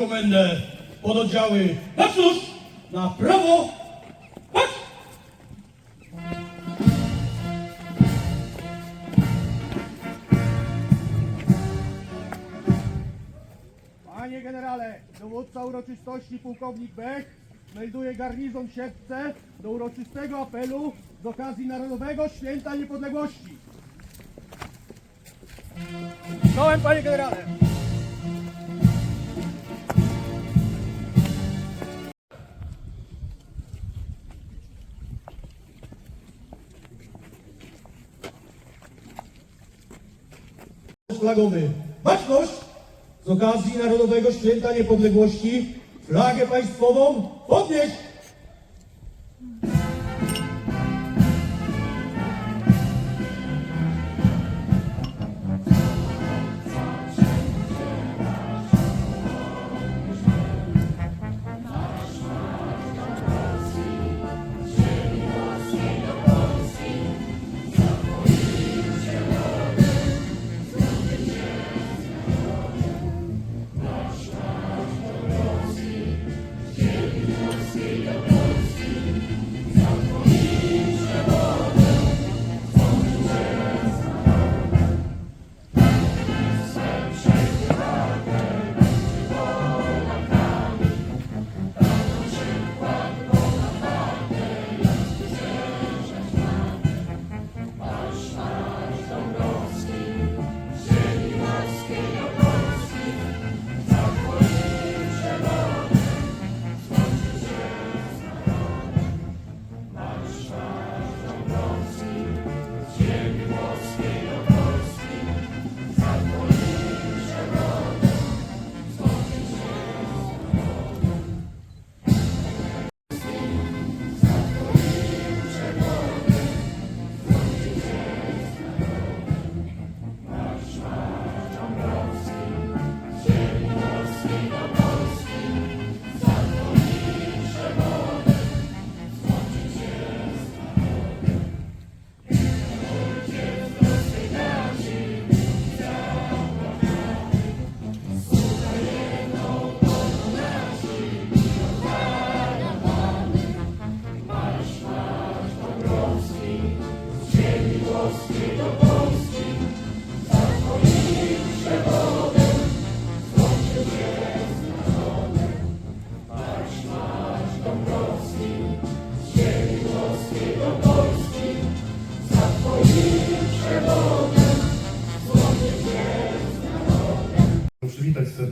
komendę pododdziały już na prawo! Panie generale, dowódca uroczystości pułkownik Bech melduje garnizon w Siewce do uroczystego apelu z okazji Narodowego Święta Niepodległości. Czołem, panie generale! Flagowy. Baczność! Z okazji Narodowego Święta Niepodległości flagę państwową podnieść!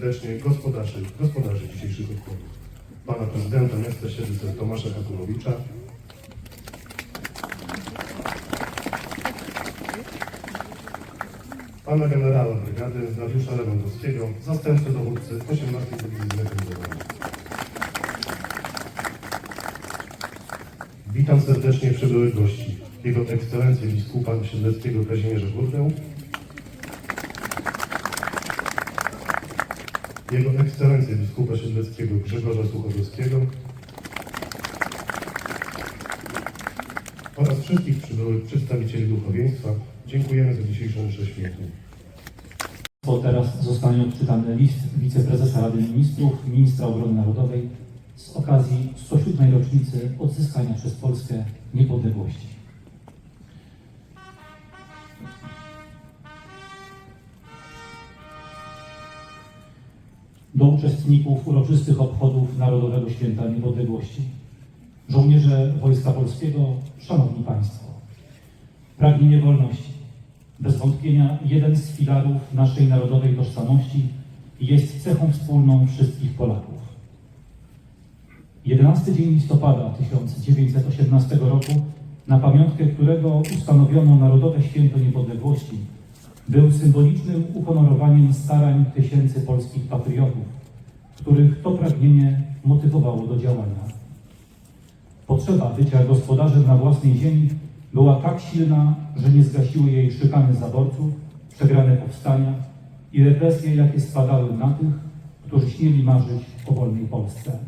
Serdecznie gospodarzy, gospodarzy dzisiejszych obchodów. Pana prezydenta miasta Siedlce Tomasza Katurowicza, pana generała brygady Dariusza Lewandowskiego, zastępcę dowódcy 18 Dywizji Zmechanizowanej. Witam serdecznie przybyłych gości, Jego Ekscelencję biskupa Siedleckiego Kazimierza Górdę, Jego Ekscelencję biskupa Siedleckiego Grzegorza Suchodolskiego oraz wszystkich przybyłych przedstawicieli duchowieństwa. Dziękujemy za dzisiejszą mszę świętą. Teraz zostanie odczytany list wiceprezesa Rady Ministrów, ministra obrony narodowej z okazji 107. rocznicy odzyskania przez Polskę niepodległości. Do uczestników uroczystych obchodów Narodowego Święta Niepodległości, żołnierze Wojska Polskiego, Szanowni Państwo, pragnienie wolności, bez wątpienia jeden z filarów naszej narodowej tożsamości jest cechą wspólną wszystkich Polaków. 11 dzień listopada 1918 roku, na pamiątkę którego ustanowiono Narodowe Święto Niepodległości, był symbolicznym uhonorowaniem starań tysięcy polskich patriotów, których to pragnienie motywowało do działania. Potrzeba bycia gospodarzem na własnej ziemi była tak silna, że nie zgasiły jej szykany zaborców, przegrane powstania i represje, jakie spadały na tych, którzy śmieli marzyć o wolnej Polsce.